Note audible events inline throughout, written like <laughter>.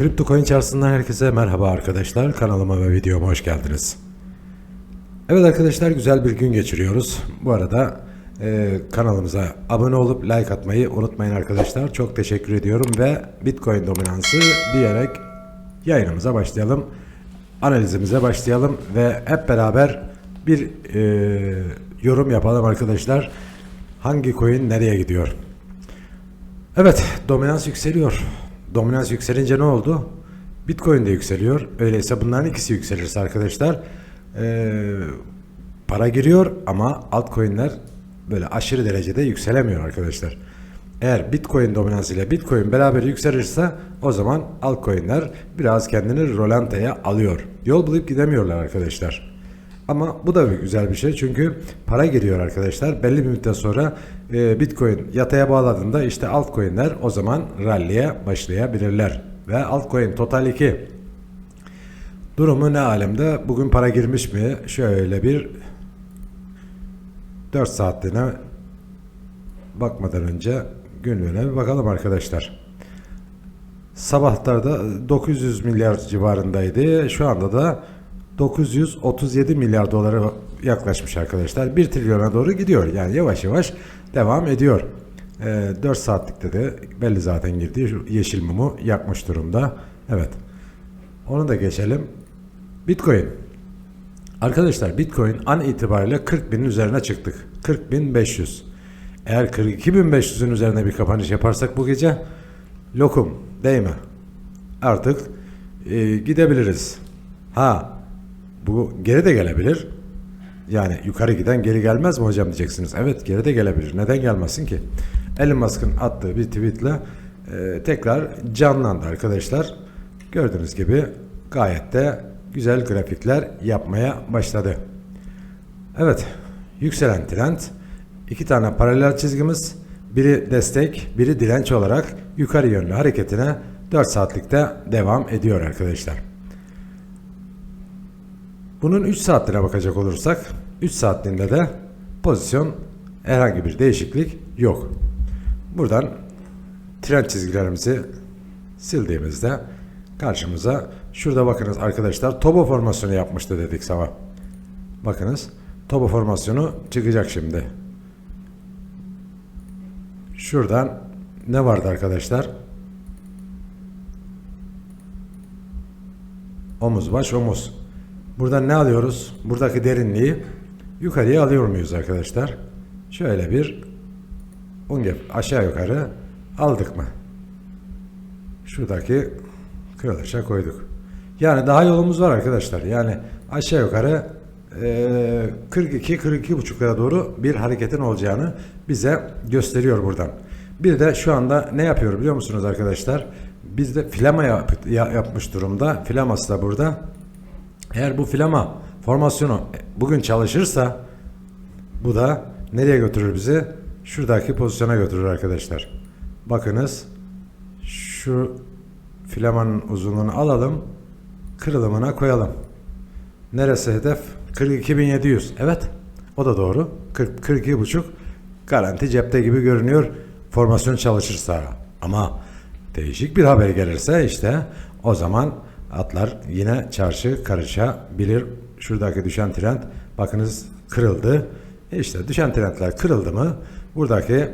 Kripto Coin çarşısından herkese merhaba arkadaşlar. Kanalıma ve videoma hoş geldiniz. Evet arkadaşlar güzel bir gün geçiriyoruz. Bu arada e, kanalımıza abone olup like atmayı unutmayın arkadaşlar. Çok teşekkür ediyorum ve Bitcoin dominansı diyerek yayınımıza başlayalım. Analizimize başlayalım ve hep beraber bir e, yorum yapalım arkadaşlar. Hangi coin nereye gidiyor? Evet, dominans yükseliyor. Dominans yükselince ne oldu? Bitcoin de yükseliyor. Öyleyse bunların ikisi yükselirse arkadaşlar eee, para giriyor ama altcoin'ler böyle aşırı derecede yükselemiyor arkadaşlar. Eğer Bitcoin dominansıyla Bitcoin beraber yükselirse o zaman altcoin'ler biraz kendini rolantaya alıyor. Yol bulup gidemiyorlar arkadaşlar. Ama bu da bir güzel bir şey çünkü para giriyor arkadaşlar. Belli bir müddet sonra e, Bitcoin yataya bağladığında işte altcoin'ler o zaman rally'e başlayabilirler. Ve altcoin Total 2 durumu ne alemde? Bugün para girmiş mi? Şöyle bir 4 saatliğine bakmadan önce günlüğüne bir bakalım arkadaşlar. Sabahlarda 900 milyar civarındaydı. Şu anda da 937 milyar dolara yaklaşmış arkadaşlar. 1 trilyona doğru gidiyor. Yani yavaş yavaş devam ediyor. Ee, 4 saatlikte de belli zaten girdi. Yeşil mumu yakmış durumda. Evet. Onu da geçelim. Bitcoin. Arkadaşlar Bitcoin an itibariyle 40 binin üzerine çıktık. 40.500. Eğer 42.500'ün üzerine bir kapanış yaparsak bu gece lokum değil mi? Artık e, gidebiliriz. Ha bu geri de gelebilir. Yani yukarı giden geri gelmez mi hocam diyeceksiniz. Evet geri de gelebilir. Neden gelmesin ki? Elon Musk'ın attığı bir tweetle e, tekrar canlandı arkadaşlar. Gördüğünüz gibi gayet de güzel grafikler yapmaya başladı. Evet yükselen trend iki tane paralel çizgimiz biri destek biri direnç olarak yukarı yönlü hareketine 4 saatlikte devam ediyor arkadaşlar. Bunun 3 saatliğine bakacak olursak 3 saatliğinde de pozisyon herhangi bir değişiklik yok. Buradan trend çizgilerimizi sildiğimizde karşımıza şurada bakınız arkadaşlar tobo formasyonu yapmıştı dedik sabah. Bakınız tobo formasyonu çıkacak şimdi. Şuradan ne vardı arkadaşlar? Omuz baş omuz. Buradan ne alıyoruz? Buradaki derinliği yukarıya alıyor muyuz arkadaşlar? Şöyle bir ungef aşağı yukarı aldık mı? Şuradaki kırılışa koyduk. Yani daha yolumuz var arkadaşlar. Yani aşağı yukarı eee 42 lira doğru bir hareketin olacağını bize gösteriyor buradan. Bir de şu anda ne yapıyor biliyor musunuz arkadaşlar? Bizde flama yap, ya- yapmış durumda. Flaması da burada. Eğer bu flama formasyonu bugün çalışırsa bu da nereye götürür bizi? Şuradaki pozisyona götürür arkadaşlar. Bakınız şu flamanın uzunluğunu alalım. Kırılımına koyalım. Neresi hedef? 42.700. Evet. O da doğru. 40, 42.5 garanti cepte gibi görünüyor. Formasyon çalışırsa. Ama değişik bir haber gelirse işte o zaman atlar yine çarşı karışabilir. Şuradaki düşen trend bakınız kırıldı. E İşte düşen trendler kırıldı mı buradaki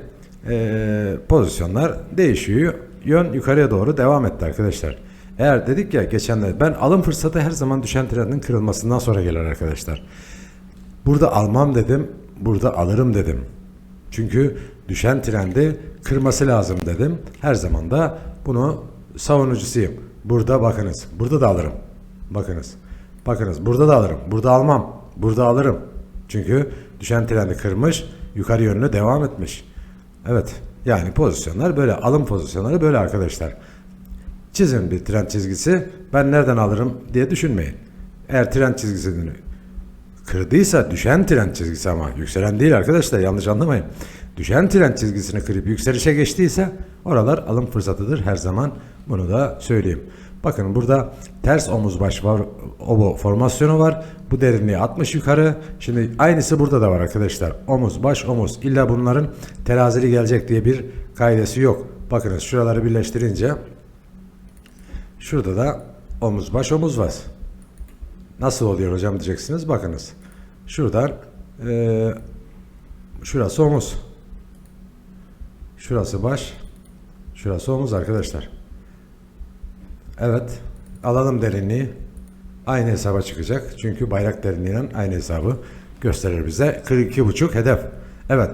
eee, pozisyonlar değişiyor. Yön yukarıya doğru devam etti arkadaşlar. Eğer dedik ya geçenler ben alım fırsatı her zaman düşen trendin kırılmasından sonra gelir arkadaşlar. Burada almam dedim, burada alırım dedim. Çünkü düşen trendi kırması lazım dedim. Her zaman da bunu savunucusuyum. Burada bakınız, burada da alırım. Bakınız, bakınız burada da alırım, burada almam, burada alırım. Çünkü düşen trendi kırmış, yukarı yönlü devam etmiş. Evet, yani pozisyonlar böyle, alım pozisyonları böyle arkadaşlar. Çizin bir trend çizgisi. Ben nereden alırım diye düşünmeyin. Eğer trend çizgisini kırdıysa düşen trend çizgisi ama yükselen değil arkadaşlar yanlış anlamayın. Düşen trend çizgisini kırıp yükselişe geçtiyse oralar alım fırsatıdır her zaman. Bunu da söyleyeyim. Bakın burada ters omuz baş var. Obo formasyonu var. Bu derinliği 60 yukarı. Şimdi aynısı burada da var arkadaşlar. Omuz baş omuz. İlla bunların terazili gelecek diye bir kaidesi yok. Bakınız şuraları birleştirince Şurada da omuz baş omuz var. Nasıl oluyor hocam diyeceksiniz. Bakınız. Şuradan eee, şurası omuz. Şurası baş. Şurası omuz arkadaşlar. Evet. Alalım derinliği. Aynı hesaba çıkacak. Çünkü bayrak derinliğinin aynı hesabı gösterir bize. 42,5 hedef. Evet.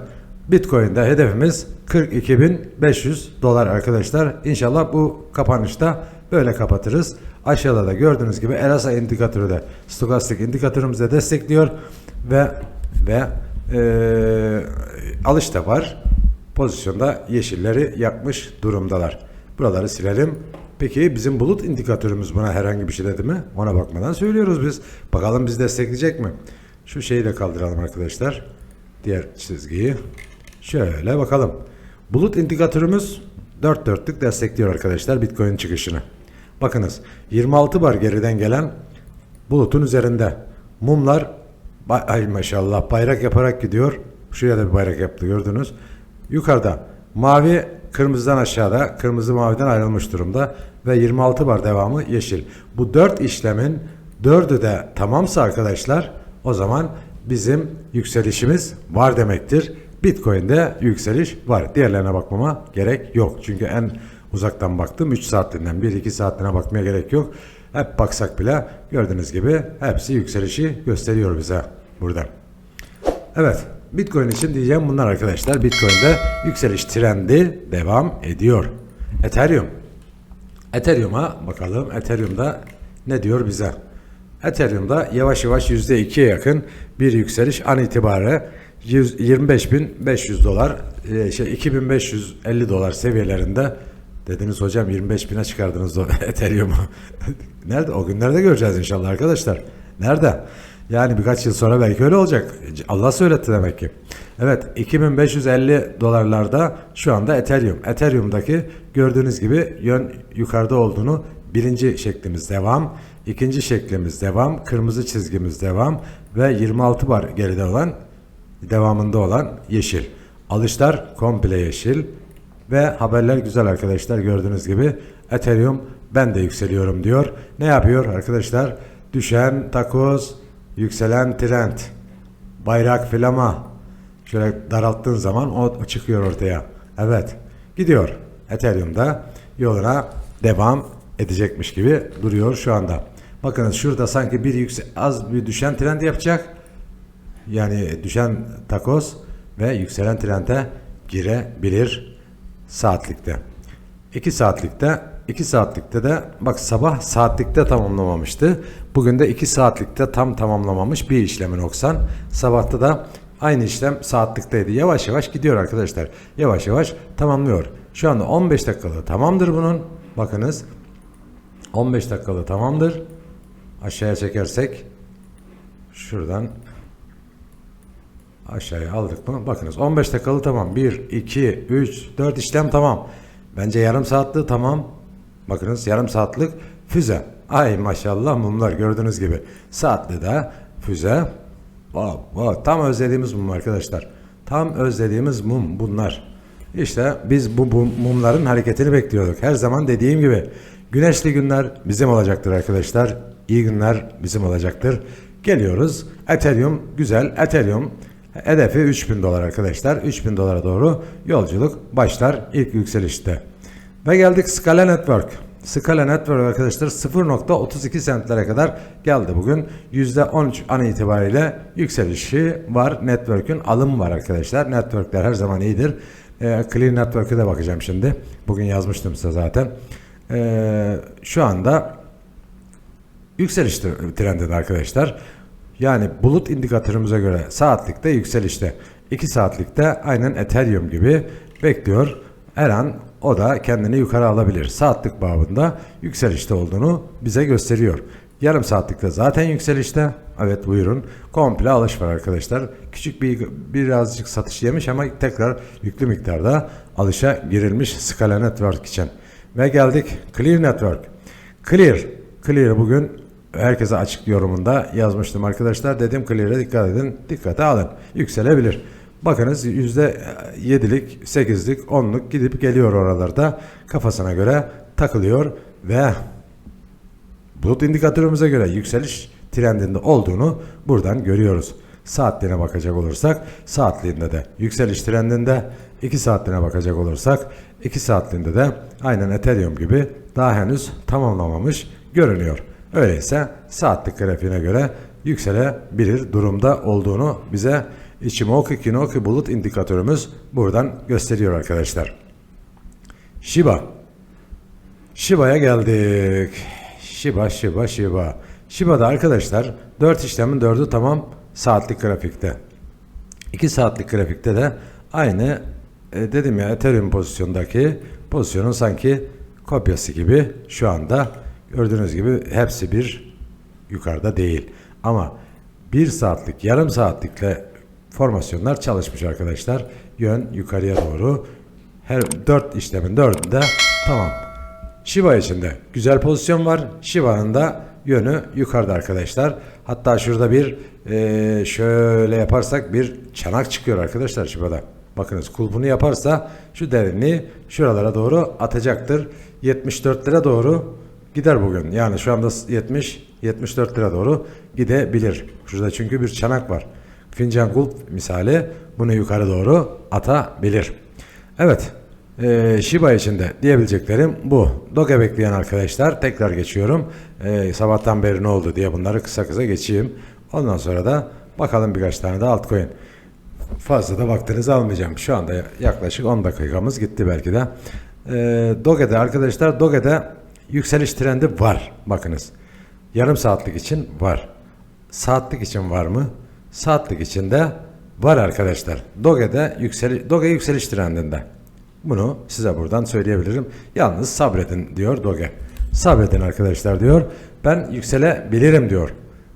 Bitcoin'de hedefimiz 42.500 dolar arkadaşlar. İnşallah bu kapanışta böyle kapatırız. Aşağıda da gördüğünüz gibi RSI indikatörü de stokastik indikatörümüzü de destekliyor ve ve eee alış da var. Pozisyonda yeşilleri yakmış durumdalar. Buraları silelim. Peki bizim bulut indikatörümüz buna herhangi bir şey dedi mi? Ona bakmadan söylüyoruz biz. Bakalım bizi destekleyecek mi? Şu şeyi de kaldıralım arkadaşlar. Diğer çizgiyi. Şöyle bakalım. Bulut indikatörümüz 4 dörtlük destekliyor arkadaşlar Bitcoin çıkışını. Bakınız 26 bar geriden gelen bulutun üzerinde. Mumlar ay maşallah bayrak yaparak gidiyor. Şuraya da bir bayrak yaptı gördünüz. Yukarıda mavi kırmızıdan aşağıda kırmızı maviden ayrılmış durumda ve 26 bar devamı yeşil. Bu 4 işlemin 4'ü de tamamsa arkadaşlar o zaman bizim yükselişimiz var demektir. Bitcoin'de yükseliş var. Diğerlerine bakmama gerek yok. Çünkü en uzaktan baktım 3 saatliğinden 1-2 saatliğine bakmaya gerek yok. Hep baksak bile gördüğünüz gibi hepsi yükselişi gösteriyor bize buradan. Evet. Bitcoin için diyeceğim bunlar arkadaşlar. Bitcoin'de yükseliş trendi devam ediyor. Ethereum. Ethereum'a bakalım. Ethereum'da ne diyor bize? Ethereum'da yavaş yavaş %2'ye yakın bir yükseliş an itibariyle 100 25.500 dolar e, şey 2550 dolar seviyelerinde dediniz hocam 25.000'e çıkardınız o <laughs> Ethereum'u. <laughs> Nerede? O günlerde göreceğiz inşallah arkadaşlar. Nerede? Yani birkaç yıl sonra belki öyle olacak. Allah söyletti demek ki. Evet 2550 dolarlarda şu anda Ethereum. Ethereum'daki gördüğünüz gibi yön yukarıda olduğunu birinci şeklimiz devam. ikinci şeklimiz devam. Kırmızı çizgimiz devam. Ve 26 bar geride olan devamında olan yeşil. Alışlar komple yeşil. Ve haberler güzel arkadaşlar gördüğünüz gibi Ethereum ben de yükseliyorum diyor. Ne yapıyor arkadaşlar? Düşen takoz, yükselen trend, bayrak filama. Şöyle daralttığın zaman o çıkıyor ortaya. Evet gidiyor. Ethereum'da yoluna devam edecekmiş gibi duruyor şu anda. Bakınız şurada sanki bir yükse az bir düşen trend yapacak. Yani düşen takoz ve yükselen trende girebilir saatlikte. 2 saatlikte 2 saatlikte de bak sabah saatlikte tamamlamamıştı. Bugün de 2 saatlikte tam tamamlamamış bir işlemin oksan. Sabahta da aynı işlem saatlikteydi. Yavaş yavaş gidiyor arkadaşlar. Yavaş yavaş tamamlıyor. Şu anda 15 dakikalığı tamamdır bunun. Bakınız 15 dakikalığı tamamdır. Aşağıya çekersek şuradan Aşağıya aldık mı? Bakınız 15 dakikalı tamam. 1, 2, 3, 4 işlem tamam. Bence yarım saatli tamam. Bakınız yarım saatlik füze. Ay maşallah mumlar gördüğünüz gibi. Saatli de füze. Wow, wow. Tam özlediğimiz mum arkadaşlar. Tam özlediğimiz mum bunlar. İşte biz bu, bu mumların hareketini bekliyorduk. Her zaman dediğim gibi güneşli günler bizim olacaktır arkadaşlar. İyi günler bizim olacaktır. Geliyoruz. Ethereum güzel. Ethereum Hedefi 3000 dolar arkadaşlar. 3000 dolara doğru yolculuk başlar ilk yükselişte. Ve geldik Scala Network. Scala Network arkadaşlar 0.32 sentlere kadar geldi bugün. %13 an itibariyle yükselişi var. Network'ün alım var arkadaşlar. Network'ler her zaman iyidir. E, Clear Network'e de bakacağım şimdi. Bugün yazmıştım size zaten. E, şu anda yükseliş trendinde arkadaşlar. Yani bulut indikatörümüze göre saatlikte yükselişte. 2 saatlikte aynen Ethereum gibi bekliyor. Her an o da kendini yukarı alabilir. Saatlik babında yükselişte olduğunu bize gösteriyor. Yarım saatlikte zaten yükselişte. Evet buyurun. Komple alış var arkadaşlar. Küçük bir birazcık satış yemiş ama tekrar yüklü miktarda alışa girilmiş Scala Network için. Ve geldik Clear Network. Clear. Clear bugün herkese açık yorumunda yazmıştım arkadaşlar. Dedim Clear'e dikkat edin. Dikkate alın. Yükselebilir. Bakınız %7'lik, 8'lik, 10'luk gidip geliyor oralarda. Kafasına göre takılıyor ve bulut indikatörümüze göre yükseliş trendinde olduğunu buradan görüyoruz. Saatliğine bakacak olursak saatliğinde de yükseliş trendinde 2 saatliğine bakacak olursak 2 saatliğinde de aynen Ethereum gibi daha henüz tamamlamamış görünüyor. Öyleyse saatlik grafiğine göre yükselebilir durumda olduğunu bize Ichimoku Kinoku bulut indikatörümüz buradan gösteriyor arkadaşlar. Shiba. Shiba'ya geldik. Shiba, Shiba, Shiba. Shiba'da arkadaşlar 4 işlemin 4'ü tamam saatlik grafikte. 2 saatlik grafikte de aynı e, dedim ya Ethereum pozisyondaki pozisyonun sanki kopyası gibi şu anda gördüğünüz gibi hepsi bir yukarıda değil. Ama 1 saatlik yarım saatlikle formasyonlar çalışmış arkadaşlar. Yön yukarıya doğru. Her 4 işlemin 4'ünde tamam. Shiba için de güzel pozisyon var. Shiba'nın da yönü yukarıda arkadaşlar. Hatta şurada bir eee, şöyle yaparsak bir çanak çıkıyor arkadaşlar Shiba'da. Bakınız kulbunu yaparsa şu derinliği şuralara doğru atacaktır. 74 lira doğru gider bugün. Yani şu anda 70 74 lira doğru gidebilir. Şurada çünkü bir çanak var. Fincan kulp misali bunu yukarı doğru atabilir. Evet. Ee, Shiba için de diyebileceklerim bu. Doge bekleyen arkadaşlar tekrar geçiyorum. Ee, sabahtan beri ne oldu diye bunları kısa kısa geçeyim. Ondan sonra da bakalım birkaç tane de altcoin. Fazla da vaktinizi almayacağım. Şu anda yaklaşık 10 dakikamız gitti belki de. Ee, Doge'de arkadaşlar Doge'de yükseliş trendi var. Bakınız. Yarım saatlik için var. Saatlik için var mı? Saatlik için de var arkadaşlar. Doge'de yükseli Doge yükseliş trendinde. Bunu size buradan söyleyebilirim. Yalnız sabredin diyor Doge. Sabredin arkadaşlar diyor. Ben yükselebilirim diyor.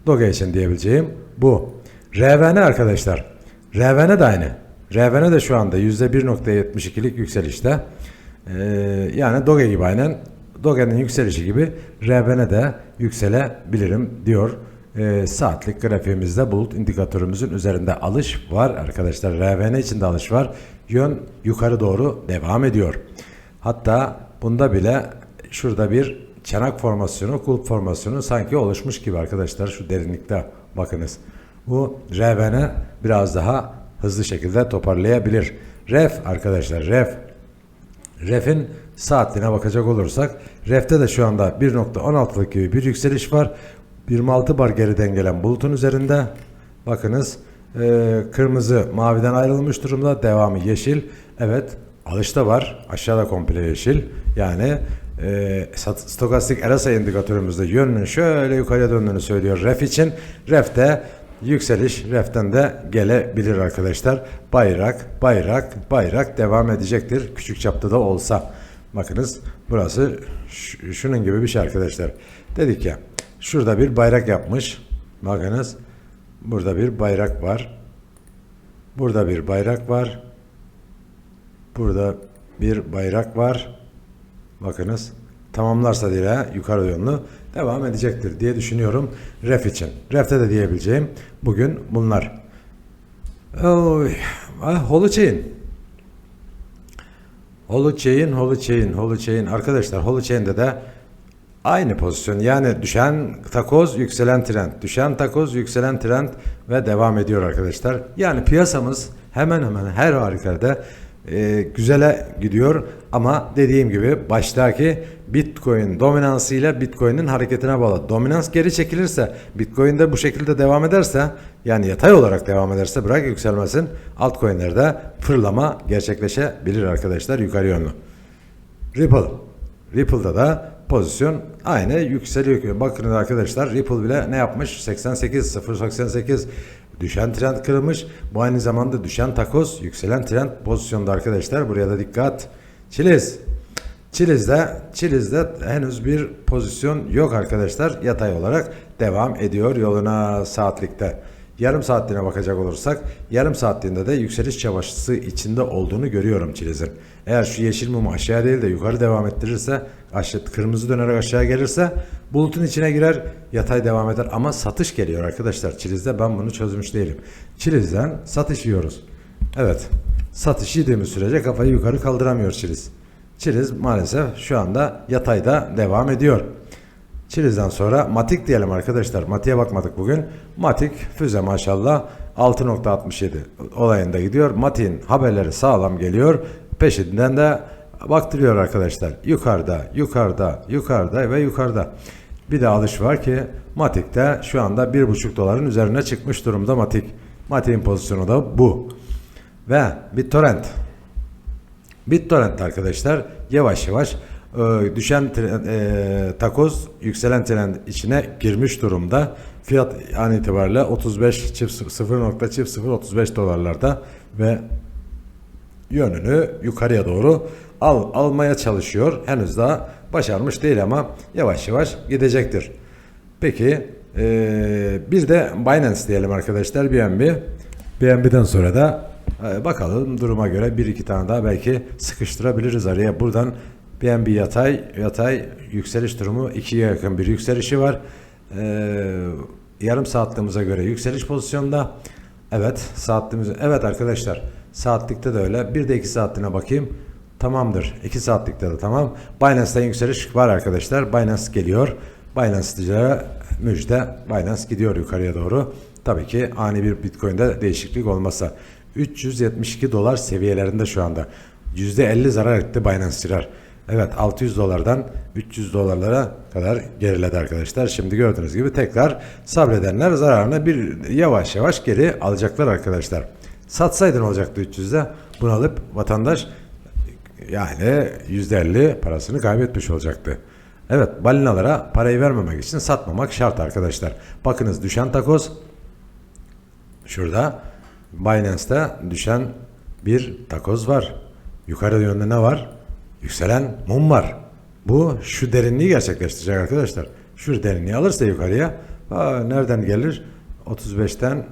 Doge için diyebileceğim bu. RVN arkadaşlar. RVN de aynı. RVN de şu anda %1.72'lik yükselişte. Ee, yani Doge gibi aynen. Doge'nin yükselişi gibi RVN de yükselebilirim diyor. Ee, saatlik grafiğimizde bulut indikatörümüzün üzerinde alış var arkadaşlar. RVN için de alış var. Yön yukarı doğru devam ediyor. Hatta bunda bile şurada bir çanak formasyonu, kulp formasyonu sanki oluşmuş gibi arkadaşlar şu derinlikte bakınız. Bu RVN biraz daha hızlı şekilde toparlayabilir. REF arkadaşlar REF Ref'in saatliğine bakacak olursak Ref'te de şu anda 1.16'lık gibi bir yükseliş var. 26 bar geriden gelen bulutun üzerinde. Bakınız e, kırmızı maviden ayrılmış durumda. Devamı yeşil. Evet alışta var. Aşağıda komple yeşil. Yani e, stokastik RSI indikatörümüzde yönünün şöyle yukarıya döndüğünü söylüyor ref için. Ref'te yükseliş reften de gelebilir arkadaşlar. Bayrak, bayrak, bayrak devam edecektir. Küçük çapta da olsa. Bakınız burası şunun gibi bir şey arkadaşlar. Dedik ya şurada bir bayrak yapmış. Bakınız burada bir bayrak var. Burada bir bayrak var. Burada bir bayrak var. Bakınız tamamlarsa dile yukarı yönlü devam edecektir diye düşünüyorum ref için. Ref'te de diyebileceğim bugün bunlar. Oy, ah, Holochain. Holochain, Holochain, Holochain. Arkadaşlar Holochain'de de aynı pozisyon. Yani düşen takoz, yükselen trend. Düşen takoz, yükselen trend ve devam ediyor arkadaşlar. Yani piyasamız hemen hemen her halükarda e, güzele gidiyor ama dediğim gibi baştaki Bitcoin dominansıyla Bitcoin'in hareketine bağlı. Dominans geri çekilirse, Bitcoin de bu şekilde devam ederse, yani yatay olarak devam ederse bırak yükselmesin, altcoin'lerde fırlama gerçekleşebilir arkadaşlar yukarı yönlü. Ripple. Ripple'da da pozisyon aynı yükseliyor. Bakın arkadaşlar Ripple bile ne yapmış? 88 0.88 düşen trend kırılmış. Bu aynı zamanda düşen takoz, yükselen trend pozisyonda arkadaşlar. Buraya da dikkat. Çiliz. Çiliz'de, Çiliz'de henüz bir pozisyon yok arkadaşlar. Yatay olarak devam ediyor yoluna saatlikte. Yarım saatliğine bakacak olursak yarım saatliğinde de yükseliş çabası içinde olduğunu görüyorum Çiliz'in. Eğer şu yeşil mumu aşağı değil de yukarı devam ettirirse aşağı, kırmızı dönerek aşağı gelirse bulutun içine girer yatay devam eder ama satış geliyor arkadaşlar Çiliz'de ben bunu çözmüş değilim. Çiliz'den satış yiyoruz. Evet satış yediğimiz sürece kafayı yukarı kaldıramıyor Çiliz. Çiliz maalesef şu anda yatayda devam ediyor. Çiliz'den sonra Matik diyelim arkadaşlar. Matik'e bakmadık bugün. Matik füze maşallah 6.67 olayında gidiyor. Matik'in haberleri sağlam geliyor. Peşinden de baktırıyor arkadaşlar. Yukarıda, yukarıda, yukarıda ve yukarıda. Bir de alış var ki Matik'te şu anda 1.5 doların üzerine çıkmış durumda Matik. Matik'in pozisyonu da bu. Ve BitTorrent. BitTorrent arkadaşlar yavaş yavaş düşen tren- e, takoz yükselen trend içine girmiş durumda. Fiyat an itibariyle 35 çift 0 çift 0 35 dolarlarda ve yönünü yukarıya doğru al, almaya çalışıyor. Henüz daha başarmış değil ama yavaş yavaş gidecektir. Peki eee, bir de Binance diyelim arkadaşlar BNB. BNB'den sonra da e, bakalım duruma göre bir iki tane daha belki sıkıştırabiliriz araya. Buradan BNB yatay yatay yükseliş durumu ikiye yakın bir yükselişi var. Eee, yarım saatlığımıza göre yükseliş pozisyonda. Evet saatliğimiz evet arkadaşlar saatlikte de öyle. Bir de iki saatliğine bakayım. Tamamdır. 2 saatlikte de tamam. Binance'den yükseliş var arkadaşlar. Binance geliyor. Binance'cilere müjde. Binance gidiyor yukarıya doğru. Tabii ki ani bir Bitcoin'de değişiklik olmasa. 372 dolar seviyelerinde şu anda. %50 zarar etti Binance'ciler. Evet 600 dolardan 300 dolarlara kadar geriledi arkadaşlar. Şimdi gördüğünüz gibi tekrar sabredenler zararını bir yavaş yavaş geri alacaklar arkadaşlar. Satsaydın olacaktı 300'de. Bunu alıp vatandaş yani %50 parasını kaybetmiş olacaktı. Evet balinalara parayı vermemek için satmamak şart arkadaşlar. Bakınız düşen takoz şurada Binance'te düşen bir takoz var. Yukarı yönde ne var? Yükselen mum var. Bu şu derinliği gerçekleştirecek arkadaşlar. Şu derinliği alırsa yukarıya aa, nereden gelir? 35'ten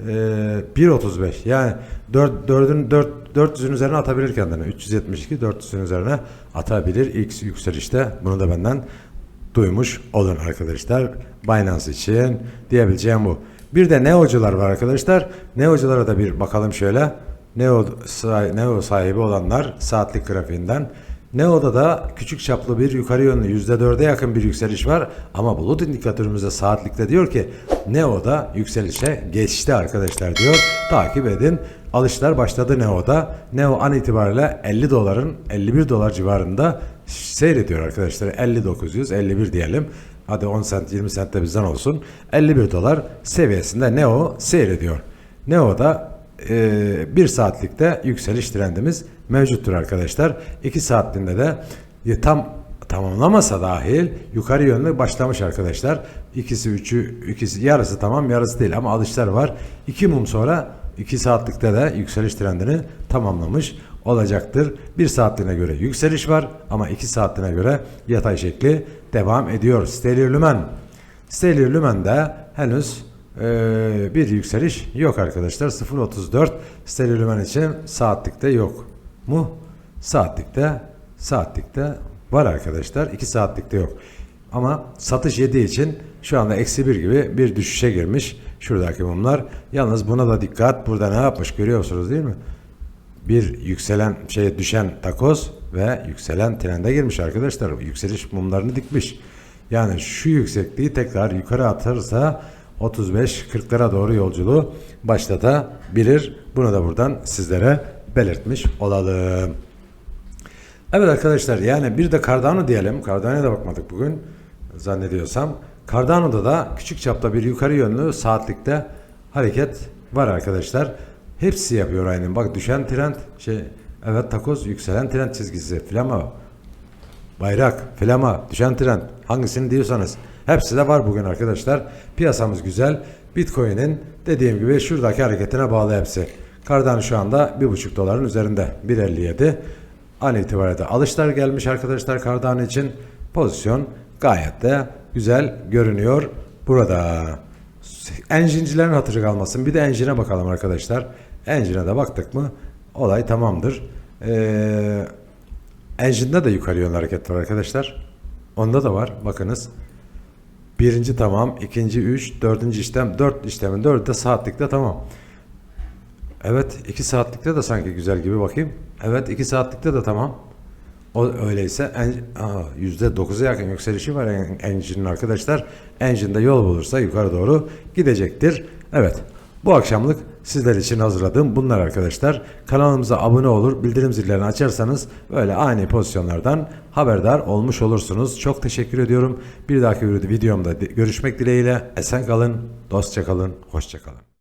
e, 1.35 yani 4, 4'ün 4, 400'ün üzerine atabilir kendini. 372 400'ün üzerine atabilir ilk yükselişte. Bunu da benden duymuş olun arkadaşlar. Binance için diyebileceğim bu. Bir de Neo'cular var arkadaşlar. Neo'culara da bir bakalım şöyle. Neo, Neo sahibi olanlar saatlik grafiğinden. Neo'da da küçük çaplı bir yukarı yönlü %4'e yakın bir yükseliş var. Ama bulut indikatörümüzde saatlikte diyor ki Neo'da yükselişe geçti arkadaşlar diyor. Takip edin. Alışlar başladı Neo'da. Neo an itibariyle 50 doların 51 dolar civarında seyrediyor arkadaşlar. 5900 51 diyelim. Hadi 10 sent 20 sent de bizden olsun. 51 dolar seviyesinde Neo seyrediyor. Neo'da e, 1 saatlikte yükseliş trendimiz mevcuttur arkadaşlar. 2 saatliğinde de e, tam tamamlamasa dahil yukarı yönlü başlamış arkadaşlar. İkisi üçü ikisi yarısı tamam yarısı değil ama alışlar var. 2 mum sonra 2 saatlikte de yükseliş trendini tamamlamış olacaktır. 1 saatliğine göre yükseliş var ama 2 saatliğine göre yatay şekli devam ediyor. Stellar Lumen. Lumen'de henüz ee, bir yükseliş yok arkadaşlar. 0.34 Stellar Lumen için saatlikte yok mu? Saatlikte saatlikte var arkadaşlar. 2 saatlikte yok. Ama satış yediği için şu anda eksi 1 gibi bir düşüşe girmiş. Şuradaki mumlar. Yalnız buna da dikkat. Burada ne yapmış görüyorsunuz değil mi? bir yükselen şeye düşen takoz ve yükselen trende girmiş arkadaşlar. Yükseliş mumlarını dikmiş. Yani şu yüksekliği tekrar yukarı atarsa 35-40'lara doğru yolculuğu başlatabilir. Bunu da buradan sizlere belirtmiş olalım. Evet arkadaşlar yani bir de Cardano diyelim. Cardano'ya da bakmadık bugün zannediyorsam. Cardano'da da küçük çapta bir yukarı yönlü saatlikte hareket var arkadaşlar. Hepsi yapıyor aynı. Bak düşen trend şey evet takoz yükselen trend çizgisi flama bayrak flama düşen trend hangisini diyorsanız hepsi de var bugün arkadaşlar. Piyasamız güzel. Bitcoin'in dediğim gibi şuradaki hareketine bağlı hepsi. Cardano şu anda 1.5 doların üzerinde 1.57 an itibariyle alışlar gelmiş arkadaşlar Cardano için pozisyon gayet de güzel görünüyor burada. Engine'cilerin hatırı kalmasın. Bir de engine'e bakalım arkadaşlar. Engine'e de baktık mı olay tamamdır. Ee, engine'de de yukarı yönlü hareket var arkadaşlar. Onda da var. Bakınız. Birinci tamam. ikinci üç. Dördüncü işlem. Dört işlemin dördü de saatlikte tamam. Evet. iki saatlikte de sanki güzel gibi bakayım. Evet. iki saatlikte de tamam. O öyleyse aa, %9'a yakın yükselişi var en- Engine'in arkadaşlar. Engine'de yol bulursa yukarı doğru gidecektir. Evet. Bu akşamlık sizler için hazırladığım bunlar arkadaşlar. Kanalımıza abone olur, bildirim zillerini açarsanız böyle ani pozisyonlardan haberdar olmuş olursunuz. Çok teşekkür ediyorum. Bir dahaki videomda görüşmek dileğiyle. Esen kalın, dostça kalın, hoşça kalın.